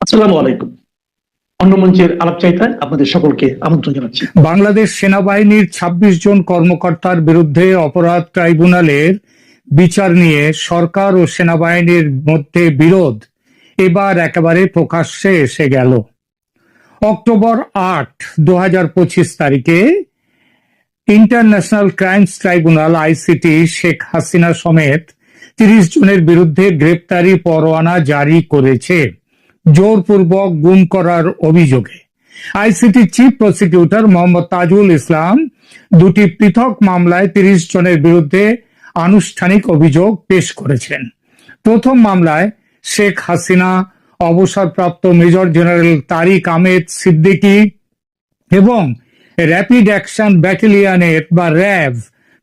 আসসালামু আলাইকুম। অন্য মঞ্চের আলাপচারিতায় আপনাদের সকলকে আমন্ত্রণ জানাচ্ছি। বাংলাদেশ সেনাবাহিনীর ২৬ জন কর্মকর্তার বিরুদ্ধে অপরাধ ট্রাইব্যুনালের বিচার নিয়ে সরকার ও সেনাবাহিনীর মধ্যে বিরোধ এবার একেবারে প্রকাশ্যে এসে গেল। অক্টোবর আট দু তারিখে international crimes tribunal, ICT, Sheikh Hasina সমেত তিরিশ জনের বিরুদ্ধে গ্রেপ্তারি পরোয়ানা জারি করেছে। জোরপূর্বক গুম করার অভিযোগে। ICT chief prosecutor Mohammad Tajul Islam দুটি পৃথক মামলায় তিরিশ জনের বিরুদ্ধে আনুষ্ঠানিক অভিযোগ পেশ করেছেন। প্রথম মামলায় শেখ হাসিনা, অবসরপ্রাপ্ত মেজর জেনারেল তারিক আহমেদ সিদ্দিকী এবং র্যাপিড অ্যাকশন ব্যাটালিয়নের বা র্যাব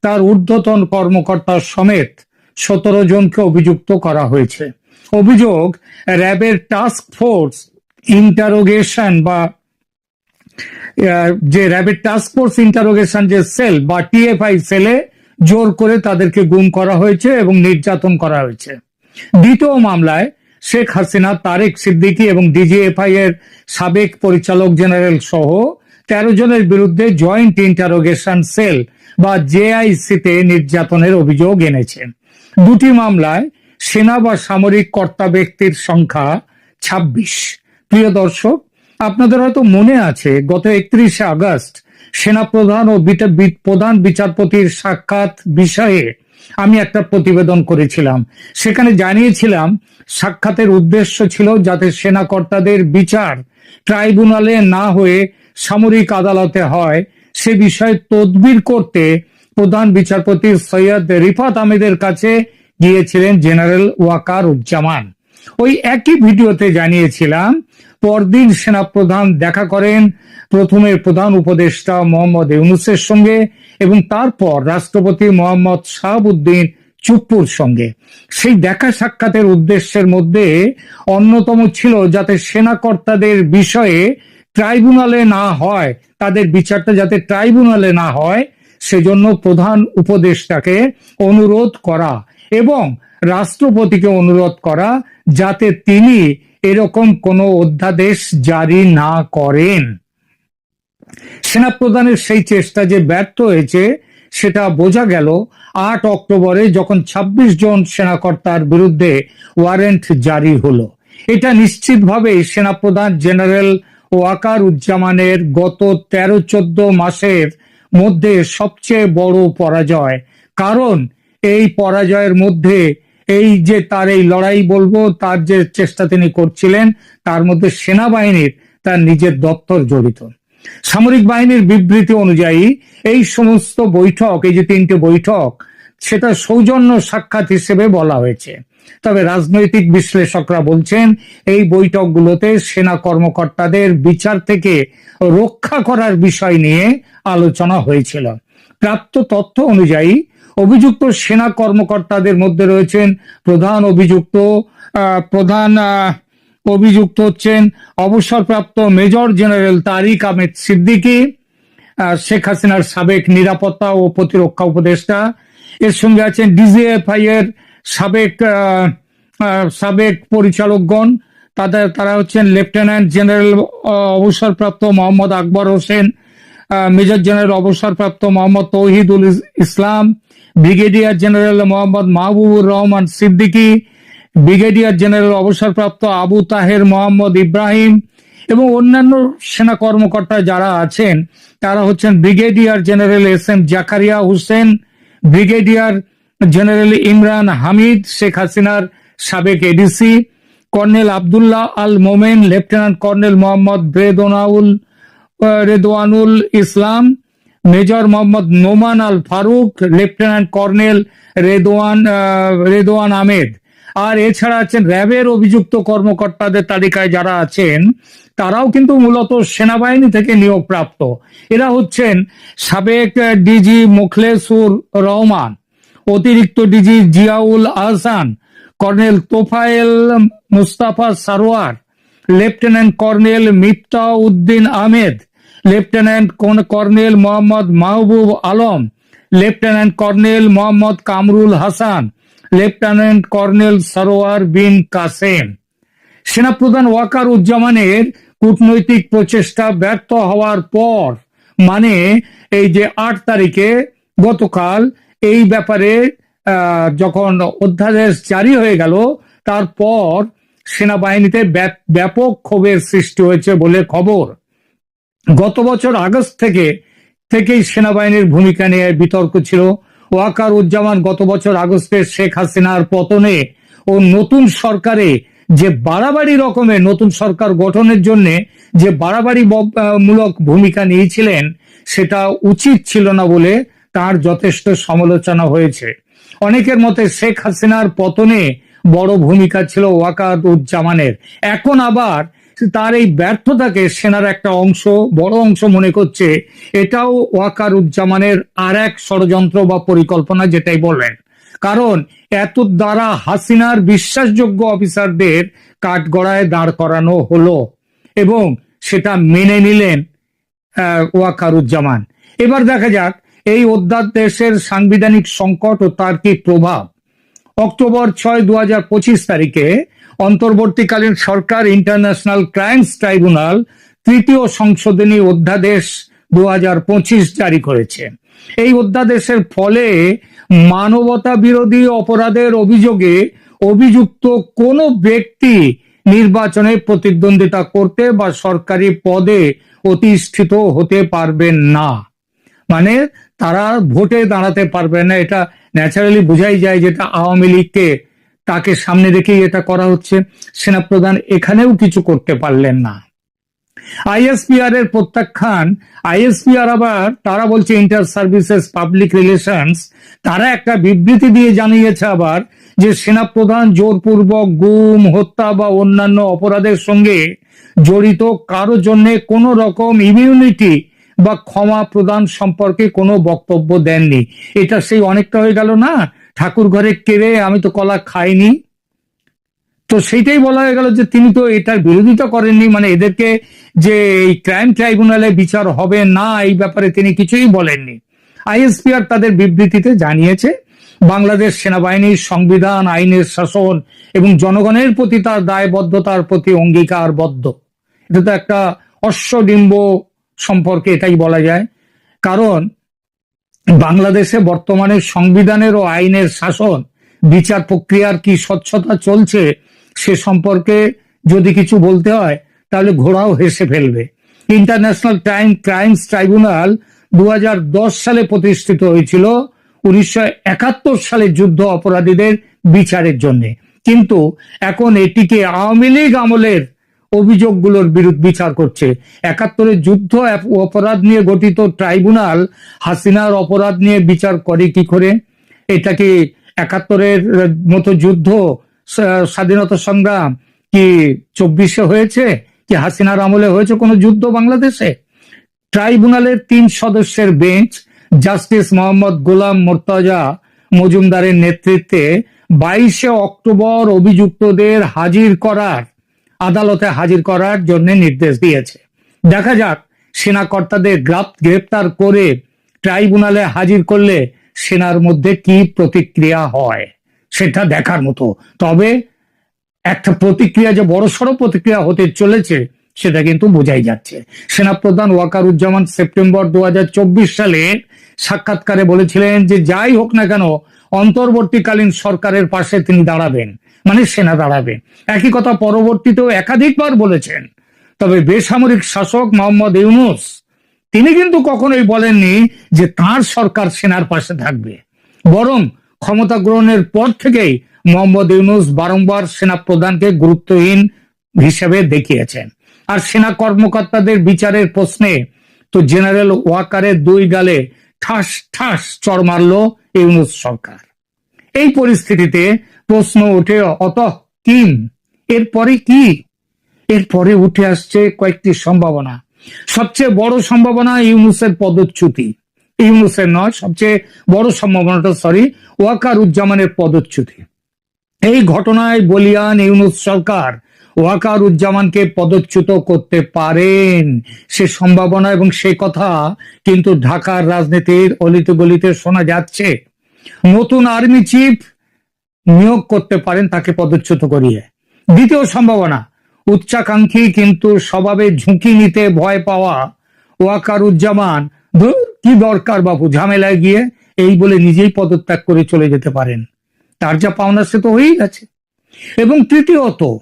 তার ঊর্ধ্বতন কর্মকর্তা সমেত সতেরো জনকে অভিযুক্ত করা হয়েছে। অভিযোগ, র্যাবের টাস্ক ফোর্স ইন্টারোগেশন বা যে র্যাবের টাস্ক ফোর্স ইন্টারোগেশন যে সেল বা টিএফআই সেলে জোর করে তাদেরকে গুম করা হয়েছে এবং নির্যাতন করা হয়েছে। দ্বিতীয় মামলায় শেখ হাসিনা, তারেক সিদ্দিকী এবং ডিজিএফআই এর সাবেক পরিচালক জেনারেল সহ তেরো জনের বিরুদ্ধে জয়েন্ট ইন্টারোগেশন সেল বা জেআইসিতে নির্যাতনের অভিযোগ এনেছে। দুটি মামলায় সেনা বা সামরিক কর্তা ব্যক্তির সংখ্যা ২৬ প্রিয় দর্শক, আপনাদের হয়তো মনে আছে, গত একত্রিশে আগস্ট সেনাপ্রধান ও প্রধান বিচারপতির সাক্ষাৎ বিষয়ে আমি একটা প্রতিবেদন করেছিলাম। সেখানে জানিয়েছিলাম, সাক্ষাতের উদ্দেশ্য ছিল যাতে সেনা কর্তাদের বিচার ট্রাইব্যুনালে না হয়ে সামরিক আদালতে হয়। সে বিষয়ে তদবির করতে প্রধান বিচারপতি সৈয়দ রিফাত আহমেদের কাছে গিয়েছিলেন জেনারেল ওয়াকার উজ্জামান ওই একই ভিডিওতে জানিয়েছিলাম, পরদিন সেনাপ্রধান দেখা করেন প্রথমে প্রধান উপদেষ্টা মোহাম্মদ ইউনুসের সঙ্গে এবং তারপর রাষ্ট্রপতি মোহাম্মদ শাহাবুদ্দিন চুপ্পুর সঙ্গে। সেই দেখা সাক্ষাতের উদ্দেশ্যের মধ্যে অন্যতম ছিল যাতে সেনাকর্তাদের বিষয়ে ট্রাইব্যুনালে না হয়, তাদের বিচারটা যাতে ট্রাইব্যুনালে না হয়, সেজন্য প্রধান উপদেষ্টাকে অনুরোধ করা এবং রাষ্ট্রপতিকে অনুরোধ করা যাতে তিনি এরকম কোনো অধ্যাদেশ জারি না করেন। সেনাপ্রধানের সেই চেষ্টা যে ব্যর্থ হয়েছে, সেটা বোঝা গেল আট অক্টোবরে যখন ২৬ জন সেনাকর্তার বিরুদ্ধে ওয়ারেন্ট জারি হলো। এটা নিশ্চিতভাবেই সেনাপ্রধান জেনারেল ওয়াকার উজ্জামানের গত তেরো চোদ্দ মাসের মধ্যে সবচেয়ে বড় পরাজয়। কারণ এই পরাজয়ের মধ্যে, এই যে তার এই লড়াই বলব, তার যে চেষ্টা তিনি করছিলেন, তার মধ্যে সেনাবাহিনীর তার নিজের দপ্তর জড়িত। সামরিক বাহিনীর বিবৃতি অনুযায়ী, এই সমস্ত বৈঠক, এই যে তিনটে বৈঠক, সেটা সৌজন্য সাক্ষাৎ হিসেবে বলা হয়েছে। তবে রাজনৈতিক বিশ্লেষকরা বলছেন, এই বৈঠকগুলোতে সেনা কর্মকর্তাদের বিচার থেকে রক্ষা করার বিষয় নিয়ে আলোচনা হয়েছিল। প্রাপ্ত তথ্য অনুযায়ী অভিযুক্ত সেনা কর্মকর্তাদের মধ্যে রয়েছেন প্রধান অভিযুক্ত প্রধান অভিযুক্ত হচ্ছেন অবসরপ্রাপ্ত মেজর জেনারেল তারিক আহমেদ সিদ্দিকী শেখ হাসিনার সাবেক নিরাপত্তা ও প্রতিরক্ষা উপদেষ্টা। এর সঙ্গে আছেন ডিজিএফআই এর সাবেক সাবেক পরিচালকগণ। তাদের, তারা হচ্ছেন লেফটেন্যান্ট জেনারেল অবসরপ্রাপ্ত মোহাম্মদ আকবর হোসেন মেজর জেনারেল অবসরপ্রাপ্ত মোহাম্মদ তৌহিদুল ইস- Islam brigadier general Mohammad Mahbubur Rahman Siddiqui brigadier general অবসরপ্রাপ্ত আবু তাহের মোহাম্মদ ইব্রাহিম এবং অন্যান্য সেনা কর্মকর্তা যারা আছেন তারা হচ্ছেন brigadier general S M Zakaria Hossain brigadier general Imran Hamid Sheikh হাসিনার সাবেক ADC colonel Abdullah Al Momen lieutenant colonel Mohammad ব্রেদোনাউল আহ, Redwanul Islam, major Mohammad Noman Al Faruk, lieutenant colonel Redwan Redwan Ahmed. আর এছাড়া আছেন র্যাবের অভিযুক্ত কর্মকর্তাদের তালিকায় যারা আছেন, তারাও কিন্তু মূলত সেনাবাহিনী থেকে নিয়োগপ্রাপ্ত। এরা হচ্ছেন সাবেক ডিজি মুখলেসুর রহমান, অতিরিক্ত DG Ziaul Ahsan, colonel Tofayel Mustafa Sarwar, lieutenant colonel Mifta Uddin Ahmed lieutenant colonel Mohammad Mahbub Alam lieutenant colonel Mohammad Kamrul Hasan lieutenant colonel Sarwar Bin Kasem সেনাপ্রধান ওয়াকার উজ্জামানের কূটনৈতিক প্রচেষ্টা ব্যর্থ হওয়ার পর মানে এই যে আট তারিখে গতকাল এই ব্যাপারে যখন অধ্যাদেশ জারি হয়ে গেল, তারপর সেনাবাহিনীতে ব্যাপ- ব্যাপক ক্ষোভের সৃষ্টি হয়েছে বলে খবর। গত বছর আগস্ট থেকে থেকেই সেনাবাহিনীর ভূমিকা নিয়ে বিতর্ক ছিল। ওয়াকার উজ্জামান গত বছর আগস্টে শেখ হাসিনার পতনে ও নতুন সরকারে যে বাড়াবাড়ি রকমের নতুন সরকার গঠনের জন্য যে বাড়াবাড়ি মূলক ভূমিকা নিয়েছিলেন, সেটা উচিত ছিল না বলে তার যথেষ্ট সমালোচনা হয়েছে। অনেকের মতে শেখ হাসিনার পতনে বড় ভূমিকা ছিল ওয়াকার উজ্জামানের এখন আবার তার এই ব্যর্থতাকে সেনার একটা অংশ, বড় অংশ মনে করছে, এটাও ওয়াকার উজ্জামানের আর এক ষড়যন্ত্র বা পরিকল্পনা যেটাই বললেন কারণ এত দ্বারা হাসিনার বিশ্বাসযোগ্য অফিসারদের কাঠগড়ায় দাঁড় করানো হলো এবং সেটা মেনে নিলেন ওয়াকারুজ্জামান। এবার দেখা যাক, এই অধ্যাদেশের সাংবিধানিক সংকট ও তার কি প্রভাব? অক্টোবর ছয় দু তারিখে অন্তর্বর্তীকালীন সরকার ইন্টারন্যাশনাল ক্রাইমস ট্রাইব্যুনাল তৃতীয় সংশোধনী অধ্যাদেশ দু জারি করেছে। এই অধ্যাদেশের ফলে মানবতা বিরোধী অপরাধের অভিযোগে অভিযুক্ত কোনো ব্যক্তি নির্বাচনে প্রতিদ্বন্দ্বিতা করতে বা সরকারি পদে অতিষ্ঠিত হতে পারবেন না। মানে তারা ভোটে দাঁড়াতে পারবে না, এটা ন্যাচারালি বোঝাই যায় যেটা আওয়ামী লীগকে তাকে সামনে রেখেই এটা করা হচ্ছে। সেনাপ্রধান এখানেও কিছু করতে পারলেন না। আইএসপিআর এর প্রত্যাখ্যান, আইএসপিআর আবার, তারা বলছে ইন্টার সার্ভিসেস পাবলিক রিলেশনস তারা একটা বিবৃতি দিয়ে জানিয়েছে আবার যে সেনাপ্রধান জোরপূর্বক গুম, হত্যা বা অন্যান্য অপরাধের সঙ্গে জড়িত, কারও জন্য কোনো রকম ইমিউনিটি বা ক্ষমা প্রদান সম্পর্কে কোনো বক্তব্য দেননি। এটা সেই অনেকটা হয়ে গেল না? ঠাকুর ঘরে কেড়ে আমি তো কলা খাইনি। তো সেইটাই বলা হয়ে গেল যে তিনি তো এটার বিরোধিতা করেননি মানে এদেরকে যে এই ক্রাইম ট্রাইব্যুনালে বিচার হবে না, এই ব্যাপারে তিনি কিছুই বলেননি। আইএসপিআর তাদের বিবৃতিতে জানিয়েছে, বাংলাদেশ সেনাবাহিনীর সংবিধান, আইনের শাসন এবং জনগণের প্রতি তার দায়বদ্ধতার প্রতি অঙ্গীকারবদ্ধ। এটা তো একটা অশ্বডিম্ব সম্পর্কে এটাই বলা যায়। কারণ বাংলাদেশে বর্তমানে সংবিধানের ও আইনের শাসন, বিচার প্রক্রিয়ার কি স্বচ্ছতা চলছে সে সম্পর্কে যদি কিছু বলতে হয়, তাহলে ঘোড়াও হেসে ফেলবে। ইন্টারন্যাশনাল টাইম ক্রাইমস ট্রাইব্যুনাল দু হাজার দশ সালে প্রতিষ্ঠিত হয়েছিল, উনিশশো একাত্তর সালে যুদ্ধ অপরাধীদের বিচারের জন্য। কিন্তু এখন এটিকে আওয়ামী লীগ আমলের অভিযোগগুলোর বিরুদ্ধ বিচার করছে। একাত্তরের যুদ্ধ অপরাধ নিয়ে গঠিত ট্রাইব্যুনাল হাসিনার অপরাধ নিয়ে বিচার করে কি করে? এটা কি একাত্তরের মতো যুদ্ধ স্বাধীনতা সংগ্রাম কি চব্বিশে হয়েছে? কি হাসিনার আমলে হয়েছে কোনো যুদ্ধ বাংলাদেশে? ট্রাইব্যুনালের তিন সদস্যের বেঞ্চ জাস্টিস মোহাম্মদ গোলাম মোর্তাজা মজুমদারের নেতৃত্বে বাইশে অক্টোবর অভিযুক্তদের হাজির করার আদালতে হাজির করার জন্য নির্দেশ দিয়েছে। দেখা যাক সেনা কর্তাদের গ্রেপ্তার করে ট্রাইব্যুনালে হাজির করলে সেনার মধ্যে কি প্রতিক্রিয়া হয়, সেটা দেখার মতো। তবে একটা প্রতিক্রিয়া যে বড়সড় প্রতিক্রিয়া হতে চলেছে, সেটা কিন্তু বোঝাই যাচ্ছে। সেনাপ্রধান ওয়াকারুজ্জামান সেপ্টেম্বর দু হাজার চব্বিশ সালে সাক্ষাৎকারে বলেছিলেন যে, যাই হোক না কেন, অন্তর্বর্তীকালীন সরকারের পাশে তিনি দাঁড়াবেন। মানে সেনা দাঁড়াবে। একই কথা পরবর্তীতেও একাধিকবার বলেছেন। তবে বেসামরিক শাসক মোহাম্মদ ইউনুস, তিনি কিন্তু কখনোই বলেননি যে তার সরকার সেনার পাশে থাকবে। বরং ক্ষমতা গ্রহণের পর থেকেই মোহাম্মদ ইউনুস বারংবার সেনা প্রধানকে গুরুত্বহীন হিসেবে দেখিয়েছেন। আর সেনা কর্মকর্তাদের বিচারের প্রশ্নে তো জেনারেল ওয়াকারের দুই গালে ঠাস ঠাস চড় মারল ইউনুস সরকার। এই পরিস্থিতিতে প্রশ্ন ওঠে, অত কিম এরপরে কি? এরপরে উঠে আসছে কয়েকটি সম্ভাবনা। সবচেয়ে বড় সম্ভাবনা ইউনুসের পদচ্যুতি। ইউনুসের নয়, সবচেয়ে বড় সম্ভাবনাটা সরি ওয়াকার উজ্জামানের পদচ্যুতি। এই ঘটনায় বলিয়ান ইউনুস সরকার ওয়াকার উজ্জামানকে পদচ্যুত করতে পারেন। সে সম্ভাবনা এবং সে কথা কিন্তু ঢাকার রাজনীতির অলিতে গলিতে শোনা যাচ্ছে। নতুন আর্মি চিফ নিয়োগ করতে পারেন তাকে পদচ্যুত করিয়ে। দ্বিতীয় সম্ভাবনা, উচ্চাকাঙ্ক্ষী কিন্তু স্বভাবে ঝুঁকি নিতে ভয় পাওয়া ওয়াকারুজ্জামান। কি দরকার বাবু ঝামেলায় গিয়ে এই বলে নিজেই পদত্যাগ করে চলে যেতে পারেন। তার যা পাওনা সে তো হয়েই গেছে। এবং তৃতীয়ত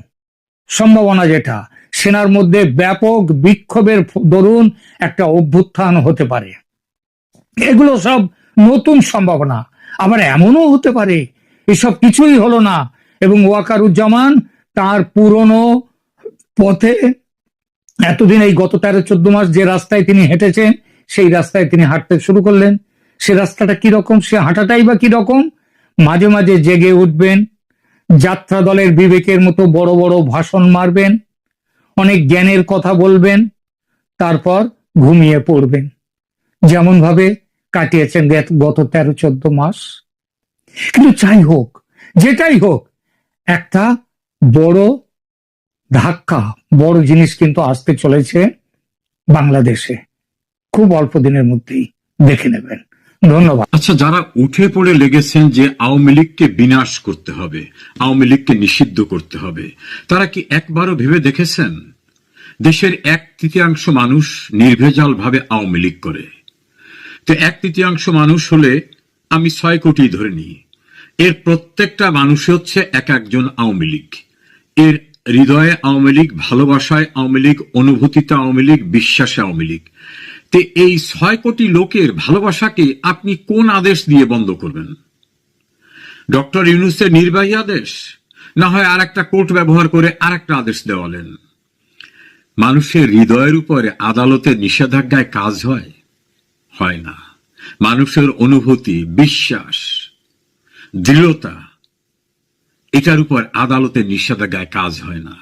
সম্ভাবনা যেটা, সেনার মধ্যে ব্যাপক বিক্ষোভের দরুন একটা অভ্যুত্থান হতে পারে। এগুলো সব নতুন সম্ভাবনা। আবার এমনও হতে পারে, এসব কিছুই হলো না। এবং ওয়াকারুজ্জামান তার পুরনো পথে এতদিন এই গত তেরো, চোদ্দ মাস যে রাস্তায় তিনি হেঁটেছেন, সেই রাস্তায় তিনি হাঁটতে শুরু করলেন। সে রাস্তাটা কীরকম সে হাঁটাটাই বা কীরকম মাঝে মাঝে জেগে উঠবেন, যাত্রা দলের বিবেকের মতো বড় বড় ভাষণ মারবেন, অনেক জ্ঞানের কথা বলবেন, তারপর ঘুমিয়ে পড়বেন। যেমন ভাবে কাটিয়েছেন গত তেরো, চোদ্দ মাস। কিন্তু যাই হোক, যেটাই হোক, একটা বড় ধাক্কা, বড় জিনিস কিন্তু আসতে চলেছে বাংলাদেশে। খুব অল্প দিনের মধ্যেই দেখে নেবেন। ধন্যবাদ। আচ্ছা যারা উঠে পড়ে লেগেছেন যে আওয়ামী লীগকে বিনাশ করতে হবে, আওয়ামী লীগকে নিষিদ্ধ করতে হবে, তারা কি একবারও ভেবে দেখেছেন? দেশের এক তৃতীয়াংশ মানুষ নির্ভেজাল ভাবে আওয়ামী লীগ করে। তো এক তৃতীয়াংশ মানুষ হলে আমি ছয় কোটি ধরে নিই। এর প্রত্যেকটা মানুষ হচ্ছে এক একজন আওয়ামী লীগ। এর হৃদয়ে আওয়ামী লীগ, ভালোবাসায় আওয়ামী লীগ, অনুভূতিতে আওয়ামী লীগ, বিশ্বাসে আওয়ামী লীগ। তে এই ছয় কোটি লোকের ভালোবাসাকে আপনি কোন আদেশ দিয়ে বন্ধ করবেন? ডক্টর ইউনুসের নির্বাহী আদেশ? না হয় আর একটা কোর্ট ব্যবহার করে আর একটা আদেশ দেওয়ালেন? মানুষের হৃদয়ের উপরে আদালতের নিষেধাজ্ঞায় কাজ হয়? হয় না। মানুষের অনুভূতি, বিশ্বাস, দৃঢ়তা, এটার উপর আদালতের নিষেধাজ্ঞায় কাজ হয় না।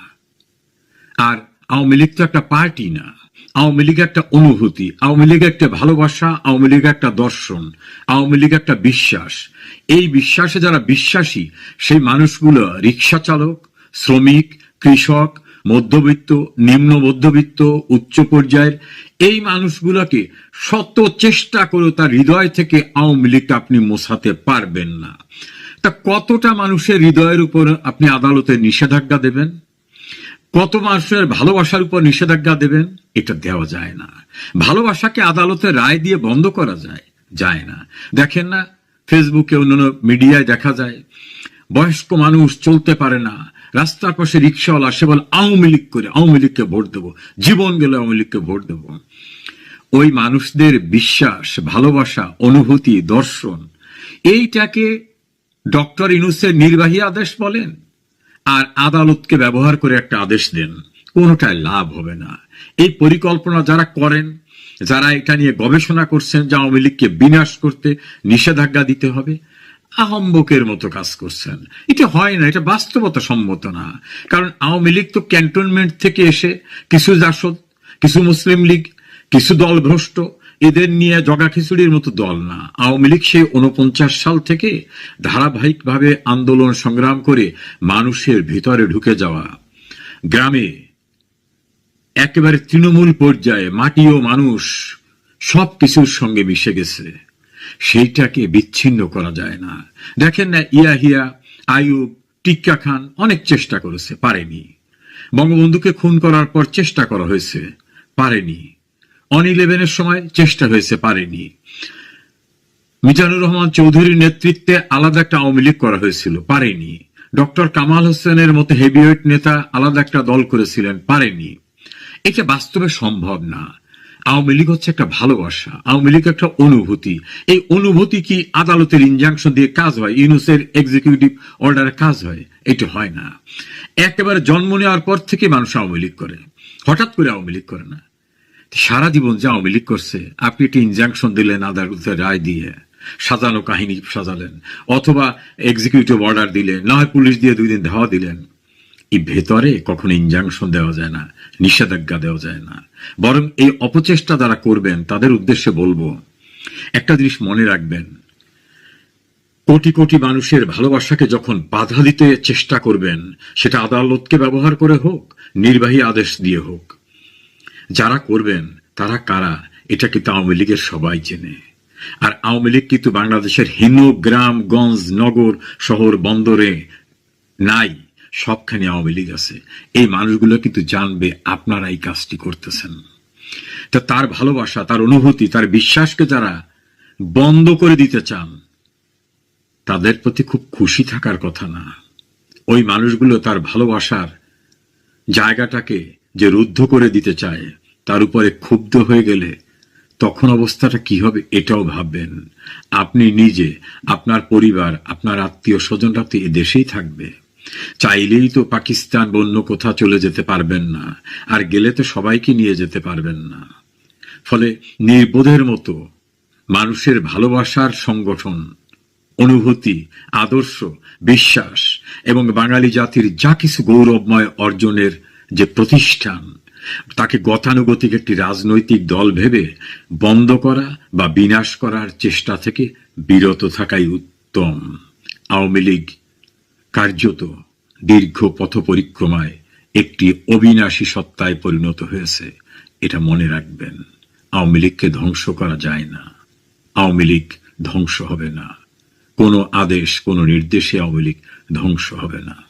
আর আওয়ামী লীগ তো একটা পার্টি না। আওয়ামী লীগ একটা অনুভূতি, আওয়ামী লীগ একটা ভালোবাসা, আওয়ামী লীগ একটা দর্শন, আওয়ামী লীগ একটা বিশ্বাস। এই বিশ্বাসে যারা বিশ্বাসী, সেই মানুষগুলো রিক্সা চালক, শ্রমিক, কৃষক, মধ্যবিত্ত, নিম্ন মধ্যবিত্ত, উচ্চ পর্যায়ের এই মানুষগুলোকে শত চেষ্টা করে তার হৃদয় থেকে আওয়ামী লীগকে আপনি মোছাতে পারবেন না। তা কতটা মানুষের হৃদয়ের উপর আপনি আদালতে নিষেধাজ্ঞা দেবেন? কত মানুষের ভালোবাসার উপর নিষেধাজ্ঞা দেবেন? এটা দেওয়া যায় না। ভালোবাসাকে আদালতে রায় দিয়ে বন্ধ করা যায় যায় না। দেখেন না, ফেসবুকে অন্যান্য মিডিয়ায় দেখা যায়, বয়স্ক মানুষ চলতে পারে না রাস্তার পাশে রিক্সাওয়ালা, সে বলে, আওয়ামী লীগ করে, আওয়ামী লীগকে ভোট দেবো। জীবন গেলে আওয়ামী লীগকে ভোট দেবো। ওই মানুষদের বিশ্বাস, ভালোবাসা, অনুভূতি, দর্শন, এইটাকে ডক্টর ইনুসের নির্বাহী আদেশ বলেন। আর আদালতকে ব্যবহার করে একটা আদেশ দেন কোনোটাই লাভ হবে না। এই পরিকল্পনা যারা করেন, যারা এটা নিয়ে গবেষণা করছেন যে আওয়ামী লীগকে বিনাশ করতে নিষেধাজ্ঞা দিতে হবে আহম্বকের মতো কাজ করছেন। এটা হয় না, এটা বাস্তবতা সম্মত না। কারণ আওয়ামী লীগ তো ক্যান্টনমেন্ট থেকে এসে কিছু জাসদ, কিছু মুসলিম লীগ, কিছু দল ভ্রষ্ট এদের নিয়ে জগা খিচুড়ির মতো দল না। আওয়ামী লীগ সেই উনপঞ্চাশ সাল থেকে ধারাবাহিকভাবে আন্দোলন সংগ্রাম করে মানুষের ভিতরে ঢুকে যাওয়া। গ্রামে একেবারে তৃণমূল পর্যায়ে মাটি ও মানুষ সব কিছুর সঙ্গে মিশে গেছে। সেইটাকে বিচ্ছিন্ন করা যায় না। দেখেন না, ইয়াহিয়া আয়ুব টিক্কা খান অনেক চেষ্টা করেছে, পারেনি। বঙ্গবন্ধুকে খুন করার পর চেষ্টা করা হয়েছে, পারেনি। অন ইলেভেনের সময় চেষ্টা হয়েছে, পারেনি। মিজানুর রহমান চৌধুরীর নেতৃত্বে আলাদা একটা আওয়ামী লীগ করা হয়েছিল, পারেনি। ডক্টর কামাল হোসেনের মতো হেভিওয়েট নেতা আলাদা একটা দল করেছিলেন, পারেনি। এটা বাস্তবে সম্ভব না। আওয়ামী লীগ হচ্ছে একটা ভালোবাসা, আওয়ামী লীগ একটা অনুভূতি। এই অনুভূতি কি আদালতের ইনজাংশন দিয়ে কাজ হয়, ইউনুসের এক্সিকিউটিভ অর্ডারে কাজ হয়? এটা হয় না। একেবারে জন্ম নেওয়ার পর থেকে মানুষ আওয়ামী লীগ করে। হঠাৎ করে আওয়ামী লীগ করে না। সারা জীবন যে আওয়ামী লীগ করছে, আপনি একটা ইনজাংশন দিলেন আদালতের রায় দিয়ে, সাজানো কাহিনী সাজালেন, অথবা এক্সিকিউটিভ অর্ডার দিলেন, না হয় পুলিশ দিয়ে দুই দিন ধাওয়া দিলেন। এই ভেতরে কখনো ইনজাংশন দেওয়া যায় না, নিষেধাজ্ঞা দেওয়া যায় না। বরং এই অপচেষ্টা যারা করবেন, তাদের উদ্দেশ্যে বলব, একটা জিনিস মনে রাখবেন, কোটি কোটি মানুষের ভালোবাসাকে যখন বাধা দিতে চেষ্টা করবেন, সেটা আদালতকে ব্যবহার করে হোক, নির্বাহী আদেশ দিয়ে হোক, যারা করবেন, তারা কারা, এটা কিন্তু আওয়ামী লীগের সবাই চেনে। আর আওয়ামী লীগ কিন্তু বাংলাদেশের হীন গ্রাম, গঞ্জ, নগর, শহর, বন্দরে নাই। সবখানে আওয়ামী লীগ আছে। এই মানুষগুলো কিন্তু জানবে আপনারা এই কাজটি করতেছেন। তা তার ভালোবাসা, তার অনুভূতি, তার বিশ্বাসকে যারা বন্ধ করে দিতে চান, তাদের প্রতি খুব খুশি থাকার কথা না। ওই মানুষগুলো তার ভালোবাসার জায়গাটাকে যে রুদ্ধ করে দিতে চায়, তার উপরে ক্ষুব্ধ হয়ে গেলে তখন অবস্থাটা কি হবে এটাও ভাববেন। আপনি নিজে, আপনার পরিবার, আপনার আত্মীয় স্বজনরা তো এ দেশেই থাকবে। চাইলেই তো পাকিস্তান বা অন্য কোথাও চলে যেতে পারবেন না, আর গেলে তো সবাইকে নিয়ে যেতে পারবেন না। ফলে নির্বোধের মতো মানুষের ভালোবাসার সংগঠন, অনুভূতি, আদর্শ, বিশ্বাস এবং বাঙালি জাতির যা কিছু গৌরবময় অর্জনের যে প্রতিষ্ঠান, তাকে গতানুগতিক একটি রাজনৈতিক দল ভেবে বন্ধ করা বা বিনাশ করার চেষ্টা থেকে বিরত থাকাই উত্তম। আওয়ামী লীগ কার্যত দীর্ঘ পথ পরিক্রমায় একটি অবিনাশী সত্তায় পরিণত হয়েছে, এটা মনে রাখবেন। আওয়ামী লীগকে ধ্বংস করা যায় না। আওয়ামী লীগ ধ্বংস হবে না। কোনো আদেশ, কোনো নির্দেশে আওয়ামী লীগ ধ্বংস হবে না।